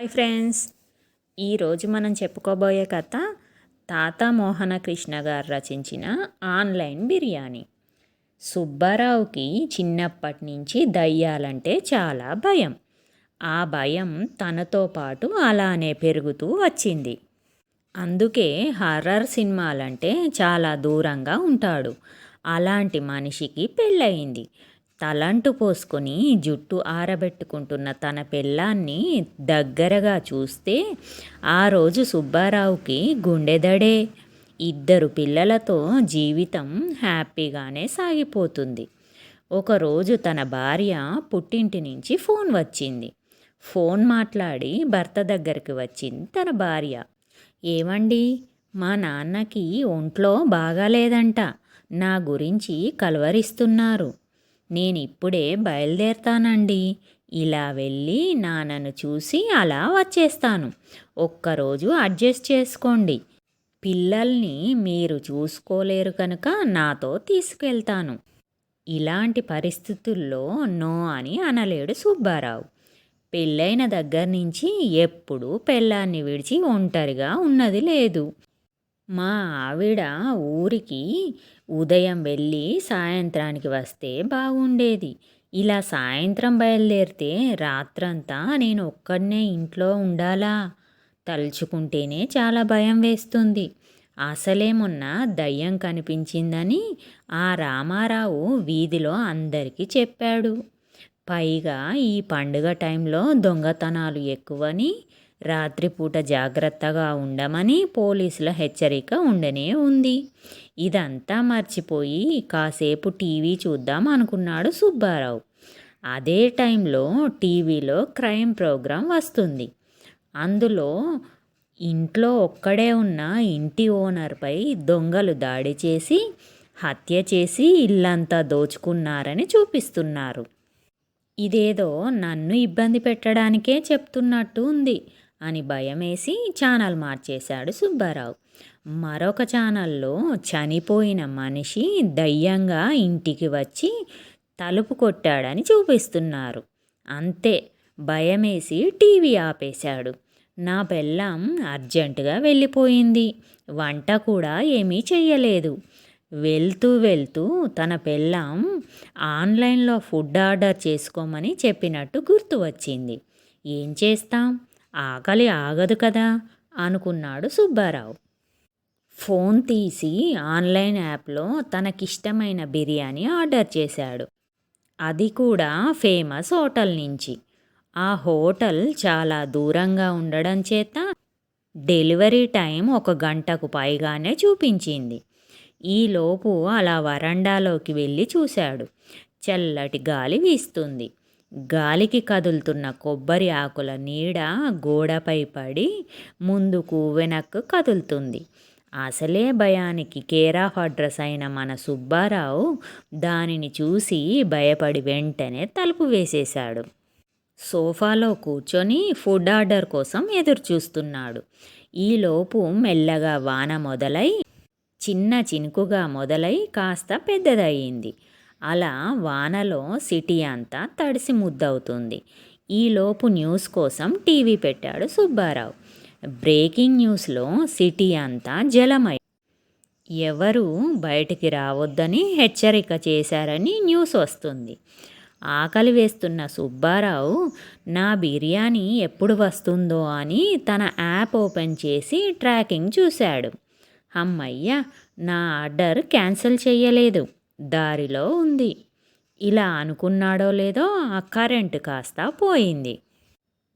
Hi friends ఈరోజు మనం చెప్పుకోబోయే కథ తాత మోహన కృష్ణ గారు రచించిన ఆన్లైన్ బిర్యానీ. సుబ్బారావుకి చిన్నప్పటి నుంచి దయ్యాలంటే చాలా భయం. ఆ భయం తనతో పాటు అలానే పెరుగుతూ వచ్చింది. అందుకే హర్రర్ సినిమాలంటే చాలా దూరంగా ఉంటాడు. అలాంటి మనిషికి పెళ్ళయింది. తలంటు పోసుకొని జుట్టు ఆరబెట్టుకుంటున్న తన పెళ్ళాన్ని దగ్గరగా చూస్తే ఆ రోజు సుబ్బారావుకి గుండెదడే ఇద్దరు పిల్లలతో జీవితం హ్యాపీగానే సాగిపోతుంది. ఒకరోజు తన భార్య పుట్టింటి నుంచి ఫోన్ వచ్చింది. ఫోన్ మాట్లాడి భర్త దగ్గరికి వచ్చింది తన భార్య. ఏమండి మా నాన్నకి ఒంట్లో బాగాలేదంట. నా గురించి కలవరిస్తున్నారు. నేను ఇప్పుడే బయలుదేరుతానండి. ఇలా వెళ్ళి నాన్నను చూసి అలా వచ్చేస్తాను. ఒక్కరోజు అడ్జస్ట్ చేసుకోండి. పిల్లల్ని మీరు చూసుకోలేరు కనుక నాతో తీసుకెళ్తాను. ఇలాంటి పరిస్థితుల్లో నో అని అనలేడు సుబ్బారావు. పెళ్ళైన దగ్గర నుంచి ఎప్పుడూ పెళ్ళాన్ని విడిచి ఒంటరిగా ఉన్నది లేదు. మా ఆవిడ ఊరికి ఉదయం వెళ్ళి సాయంత్రానికి వస్తే బాగుండేది. ఇలా సాయంత్రం బయలుదేరితే రాత్రంతా నేను ఒక్కడనే ఇంట్లో ఉండాలా? తలుచుకుంటేనే చాలా భయం వేస్తుంది. అసలే మొన్న దయ్యం కనిపించిందని ఆ రామారావు వీధిలో అందరికీ చెప్పాడు. పైగా ఈ పండుగ టైంలో దొంగతనాలు ఎక్కువని రాత్రిపూట జాగ్రత్తగా ఉండమని పోలీసుల హెచ్చరిక ఉండనే ఉంది. ఇదంతా మర్చిపోయి కాసేపు టీవీ చూద్దాం అనుకున్నాడు సుబ్బారావు. అదే టైంలో టీవీలో క్రైమ్ ప్రోగ్రాం వస్తుంది. అందులో ఇంట్లో ఒక్కడే ఉన్న ఇంటి ఓనర్పై దొంగలు దాడి చేసి హత్య చేసి ఇల్లంతా దోచుకున్నారని చూపిస్తున్నారు. ఇదేదో నన్ను ఇబ్బంది పెట్టడానికే చెప్తున్నట్టు ఉంది. అని భయమేసి ఛానల్ మార్చేశాడు సుబ్బారావు. మరొక ఛానల్లో చనిపోయిన మనిషి దయ్యంగా ఇంటికి వచ్చి తలుపు కొట్టాడని చూపిస్తున్నారు. అంతే భయమేసి టీవీ ఆపేశాడు. నా పెళ్ళం అర్జెంటుగా వెళ్ళిపోయింది. వంట కూడా ఏమీ చెయ్యలేదు. వెళ్తూ వెళ్తూ తన పెళ్ళం ఆన్లైన్లో ఫుడ్ ఆర్డర్ చేసుకోమని చెప్పినట్టు గుర్తు వచ్చింది. ఏం చేస్తాం? ఆకలి ఆగదు కదా అనుకున్నాడు సుబ్బారావు. ఫోన్ తీసి ఆన్లైన్ యాప్లో తనకిష్టమైన బిర్యానీ ఆర్డర్ చేశాడు. అది కూడా ఫేమస్ హోటల్ నుంచి. ఆ హోటల్ చాలా దూరంగా ఉండడం చేత డెలివరీ టైం ఒక గంటకు పైగానే చూపించింది. ఈలోపు అలా వరండాలోకి వెళ్ళి చూశాడు. చల్లటి గాలి వీస్తుంది. గాలికి కదులుతున్న కొబ్బరి ఆకుల నీడ గోడపై పడి ముందుకు వెనక్కు కదులుతుంది. అసలే భయానికి కేరాఫ్ అడ్రస్ అయిన మన సుబ్బారావు దానిని చూసి భయపడి వెంటనే తలుపు వేసేశాడు. సోఫాలో కూర్చొని ఫుడ్ ఆర్డర్ కోసం ఎదురు చూస్తున్నాడు ఈలోపు మెల్లగా వాన మొదలై చిన్న చినుకుగా మొదలై కాస్త పెద్దదయ్యింది. అలా వానలో సిటీ అంతా తడిసి ముద్దవుతుంది. ఈలోపు న్యూస్ కోసం టీవీ పెట్టాడు సుబ్బారావు. బ్రేకింగ్ న్యూస్లో సిటీ అంతా జలమై ఎవరు బయటికి రావద్దని హెచ్చరిక చేశారని న్యూస్ వస్తుంది. ఆకలి వేస్తున్న సుబ్బారావు నా బిర్యానీ ఎప్పుడు వస్తుందో అని తన యాప్ ఓపెన్ చేసి ట్రాకింగ్ చూశాడు. అమ్మయ్య నా ఆర్డర్ క్యాన్సిల్ చేయలేదు దారిలో ఉంది. ఇలా అనుకున్నాడో లేదో ఆ కరెంటు కాస్త పోయింది.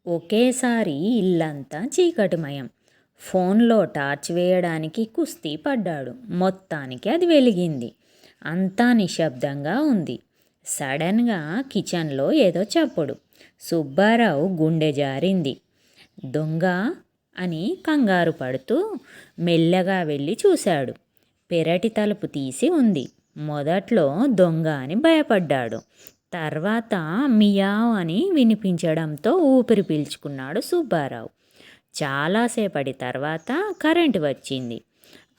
ఒకేసారి ఇల్లంతా చీకటిమయం. ఫోన్లో టార్చ్ వేయడానికి కుస్తీ పడ్డాడు. మొత్తానికి అది వెలిగింది. అంతా నిశ్శబ్దంగా ఉంది. సడన్గా కిచెన్లో ఏదో చప్పుడు. సుబ్బారావు గుండె జారింది. దొంగ అని కంగారు పడుతూ మెల్లగా వెళ్ళి చూశాడు. పెరటి తలుపు తీసి ఉంది. మొదట్లో దొంగ అని భయపడ్డాడు. తర్వాత మియావ్ అని వినిపించడంతో ఊపిరి పీల్చుకున్నాడు సుబ్బారావు. చాలాసేపటి తర్వాత కరెంటు వచ్చింది.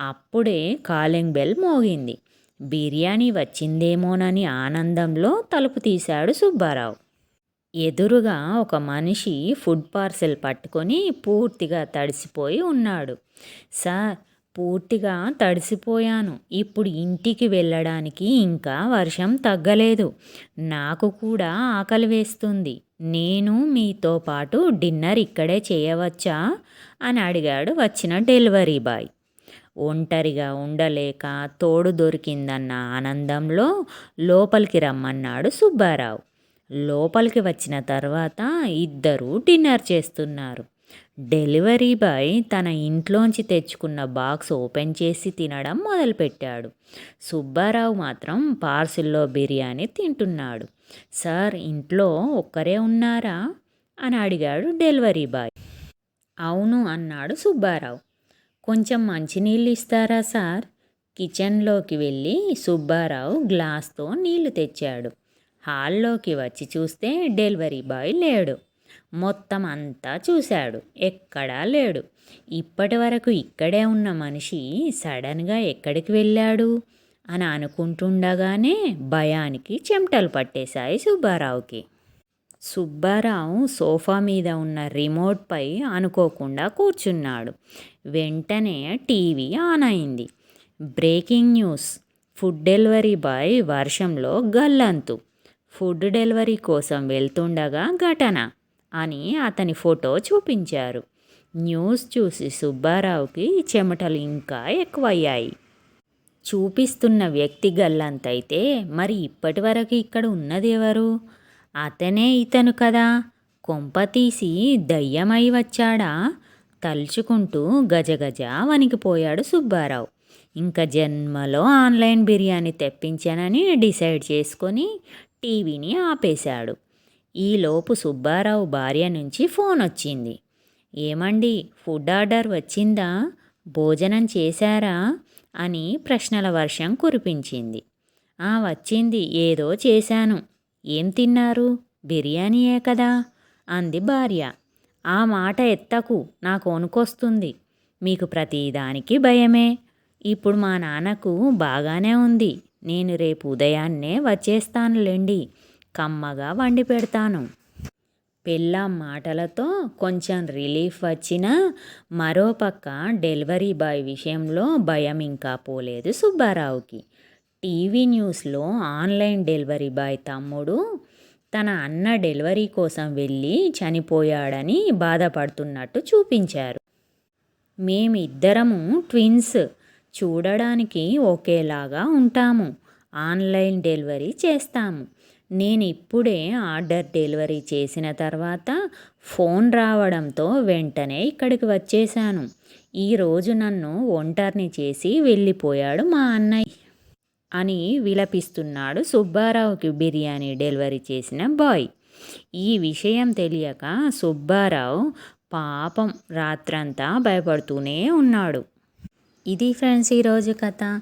అప్పుడే కాలింగ్ బెల్ మోగింది. బిర్యానీ వచ్చిందేమోనని ఆనందంలో తలుపు తీశాడు సుబ్బారావు. ఎదురుగా ఒక మనిషి ఫుడ్ పార్సెల్ పట్టుకొని పూర్తిగా తడిసిపోయి ఉన్నాడు. సార్ పూర్తిగా తడిసిపోయాను. ఇప్పుడు ఇంటికి వెళ్ళడానికి ఇంకా వర్షం తగ్గలేదు. నాకు కూడా ఆకలి వేస్తుంది. నేను మీతో పాటు డిన్నర్ ఇక్కడే చేయవచ్చా? అని అడిగాడు వచ్చిన డెలివరీ బాయ్. ఒంటరిగా ఉండలేక తోడు దొరికిందన్న ఆనందంలో లోపలికి రమ్మన్నాడు సుబ్బారావు. లోపలికి వచ్చిన తర్వాత ఇద్దరూ డిన్నర్ చేస్తున్నారు. డెలివరీ బాయ్ తన ఇంట్లోంచి తెచ్చుకున్న బాక్స్ ఓపెన్ చేసి తినడం మొదలుపెట్టాడు. సుబ్బారావు మాత్రం పార్సిల్లో బిర్యానీ తింటున్నాడు. సార్ ఇంట్లో ఒక్కరే ఉన్నారా? అని అడిగాడు డెలివరీ బాయ్. అవును అన్నాడు సుబ్బారావు. కొంచెం మంచినీళ్ళు ఇస్తారా సార్? కిచెన్లోకి వెళ్ళి సుబ్బారావు గ్లాస్తో నీళ్ళు తెచ్చాడు. హాల్లోకి వచ్చి చూస్తే డెలివరీ బాయ్ లేడు. మొత్తం అంతా చూశాడు. ఎక్కడా లేడు. ఇప్పటి వరకు ఇక్కడే ఉన్న మనిషి సడన్గా ఎక్కడికి వెళ్ళాడు? అని అనుకుంటుండగానే భయానికి చెమటలు పట్టేశాయి సుబ్బారావుకి. సుబ్బారావు సోఫా మీద ఉన్న రిమోట్పై అనుకోకుండా కూర్చున్నాడు. వెంటనే టీవీ ఆన్ అయింది. Breaking news. Food delivery boy వర్షంలో గల్లంతు. ఫుడ్ డెలివరీ కోసం వెళ్తుండగా ఘటన. అని అతని ఫోటో చూపించారు. న్యూస్ చూసి సుబ్బారావుకి చెమటలు ఇంకా ఎక్కువయ్యాయి. చూపిస్తున్న వ్యక్తి గల్లంతైతే మరి ఇప్పటి వరకు ఇక్కడ ఉన్నది ఎవరు? అతనే ఇతను కదా. కొంప తీసి దయ్యమై వచ్చాడా? తలుచుకుంటూ గజగజ వణికిపోయాడు సుబ్బారావు. ఇంకా జన్మలో ఆన్లైన్ బిర్యానీ తెప్పించానని డిసైడ్ చేసుకొని టీవీని ఆపేశాడు. ఈలోపు సుబ్బారావు భార్య నుంచి ఫోన్ వచ్చింది. ఏమండి ఫుడ్ ఆర్డర్ వచ్చిందా? భోజనం చేశారా? అని ప్రశ్నల వర్షం కురిపించింది. ఆ వచ్చింది. ఏదో చేశాను. ఏం తిన్నారు? బిర్యానీయే కదా? అంది భార్య. ఆ మాట ఎత్తకు. నాకు వణుకొస్తుంది మీకు ప్రతిదానికి భయమే. ఇప్పుడు మా నాన్నకు బాగానే ఉంది. నేను రేపు ఉదయాన్నే వచ్చేస్తానులేండి. కమ్మగా వండి పెడతాను. పెళ్ళాం మాటలతో కొంచెం రిలీఫ్ వచ్చినా మరోపక్క డెలివరీ బాయ్ విషయంలో భయం ఇంకా పోలేదు సుబ్బారావుకి. టీవీ న్యూస్లో ఆన్లైన్ డెలివరీ బాయ్ తమ్ముడు తన అన్న డెలివరీ కోసం వెళ్ళి చనిపోయాడని బాధపడుతున్నట్టు చూపించారు. మేమిద్దరము ట్విన్స్ చూడడానికి ఒకేలాగా ఉంటాము. ఆన్లైన్ డెలివరీ చేస్తాము. నేను ఇప్పుడే ఆర్డర్ డెలివరీ చేసిన తర్వాత ఫోన్ రావడంతో వెంటనే ఇక్కడికి వచ్చేసాను ఈరోజు నన్ను ఒంటరిని చేసి వెళ్ళిపోయాడు మా అన్నయ్య అని విలపిస్తున్నాడు సుబ్బారావుకి బిర్యానీ డెలివరీ చేసిన బాయ్. ఈ విషయం తెలియక సుబ్బారావు పాపం రాత్రంతా భయపడుతూనే ఉన్నాడు. ఇది ఫ్రెండ్స్ ఈరోజు కథ.